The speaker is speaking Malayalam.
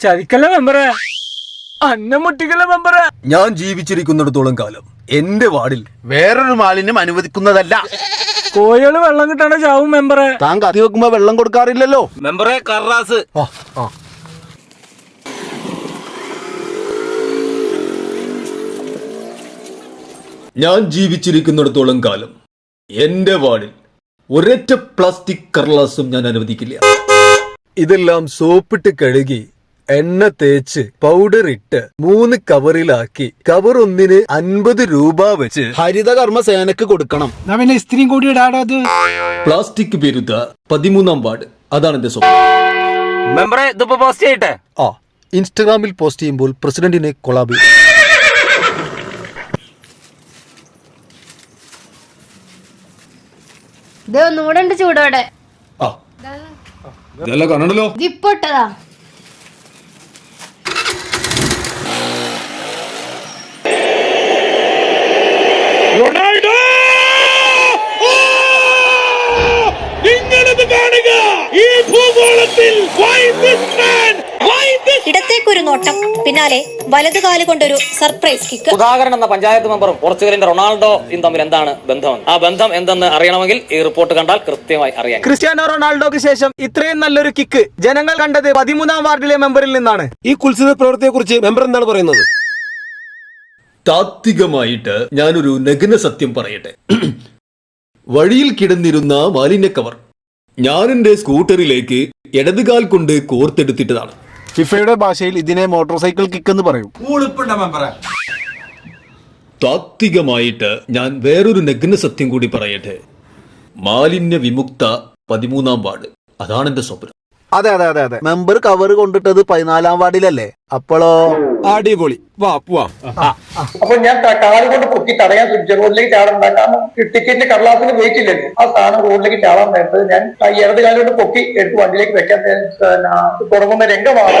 ചതിക്കല്ല മെമ്പറെ അന്ന മുട്ടിക്കല്ല മെമ്പറെ ഞാൻ ജീവിച്ചിരിക്കുന്നിടത്തോളം കാലം എന്റെ വാർഡിൽ വേറൊരു മാലിന്യം അനുവദിക്കുന്നതല്ല. കോഴികൾ വെള്ളം കിട്ടണ ചാവും മെമ്പറെ. താൻ കത്തി വെക്കുമ്പോ വെള്ളം കൊടുക്കാറില്ലല്ലോ. മെമ്പറെ കർറാസ്. ഞാൻ ജീവിച്ചിരിക്കുന്നിടത്തോളം കാലം എന്റെ വാർഡിൽ ഒരൊറ്റ പ്ലാസ്റ്റിക് കർലാസും ഞാൻ അനുവദിക്കില്ല. ഇതെല്ലാം സോപ്പിട്ട് കഴുകി എണ്ണ തേച്ച് പൗഡർ ഇട്ട് മൂന്ന് കവറിലാക്കി. കവർ ഒന്നിന് അൻപത് രൂപ വെച്ച് ഹരിതകർമ്മ സേനക്ക് കൊടുക്കണം പിന്നെ ഇസ്ത്രീയും കൂടി ഇടാടോ അത്? പ്ലാസ്റ്റിക് വിരുദ്ധ പതിമൂന്നാം വാർഡ്. അതാണ് എന്റെ സ്വപ്നം. മെമ്പറെ ഇതിപ്പോ പോസ്റ്റ് ചെയ്യട്ടെ? ആ ഇൻസ്റ്റഗ്രാമിൽ പോസ്റ്റ് ചെയ്യുമ്പോൾ പ്രസിഡന്റിനെ കൊളാബി. ഇത് ഒന്നുകൂടെ ഉണ്ട് ചൂടോടെ. ഇതെല്ലാം കണ്ടല്ലോ കാണണല്ലോ ഇടത്തേക്കൊരു നോട്ടം. പിന്നാലെ വലതു കാൽ കൊണ്ടൊരു സർപ്രൈസ് കിക്ക് സുധാകരൻ എന്ന പഞ്ചായത്ത് മെമ്പറും പോർച്ചുഗലിന്റെ റൊണാൾഡോയും തമ്മിൽ എന്താണ് ബന്ധം ആ ബന്ധം എന്തെന്ന് അറിയണമെങ്കിൽ ഈ റിപ്പോർട്ട് കണ്ടാൽ കൃത്യമായി അറിയാം. ക്രിസ്ത്യാനോ റൊണാൾഡോക്ക് ശേഷം ഇത്രയും നല്ലൊരു കിക്ക് ജനങ്ങൾ കണ്ടത് പതിമൂന്നാം വാർഡിലെ മെമ്പറിൽ നിന്നാണ്. ഈ കുത്സിത പ്രവൃത്തിയെ കുറിച്ച് മെമ്പർ എന്താണ് പറയുന്നത്? താത്വികമായിട്ട് ഞാനൊരു നഗ്ന സത്യം പറയട്ടെ. വഴിയിൽ കിടന്നിരുന്ന മാലിന്യ കവർ ഞാൻ എന്റെ സ്കൂട്ടറിലേക്ക് ഇടതുകാൽ കൊണ്ട് കോർത്തെടുത്തിട്ടതാണ്. ഫിഫയുടെ ഭാഷയിൽ ഇതിനെ മോട്ടോർ സൈക്കിൾ കിക്ക് എന്ന് പറയും. താത്വികമായിട്ട് ഞാൻ വേറൊരു നഗ്ന സത്യം കൂടി പറയട്ടെ. മാലിന്യ വിമുക്ത പതിമൂന്നാം വാർഡ്. അതാണ് എന്റെ സ്വപ്നം. അതെ അതെ അതെ അതെ. മെമ്പർ കവർ കൊണ്ടിട്ടത് പതിനാലാം വാർഡിലല്ലേ? അപ്പോളോ? അടിപൊളി. വാ പോവാ. അപ്പൊ ഞാൻ കാൽ കൊണ്ട് പൊക്കി തടയാൻ സ്വിച്ച് റോഡിലേക്ക് ചാടണ്ട കാരണം ടിക്കറ്റിന്റെ കടലാസിന് വെയിറ്റ് ഇല്ലല്ലോ ആ സാധനം റോഡിലേക്ക് ചാടാൻ നേരത്ത് ഞാൻ ഇടത് കാലുകൊണ്ട് പൊക്കി എടുത്ത് വണ്ടിയിലേക്ക് വെക്കാൻ തുടങ്ങുന്ന രംഗമാണ്.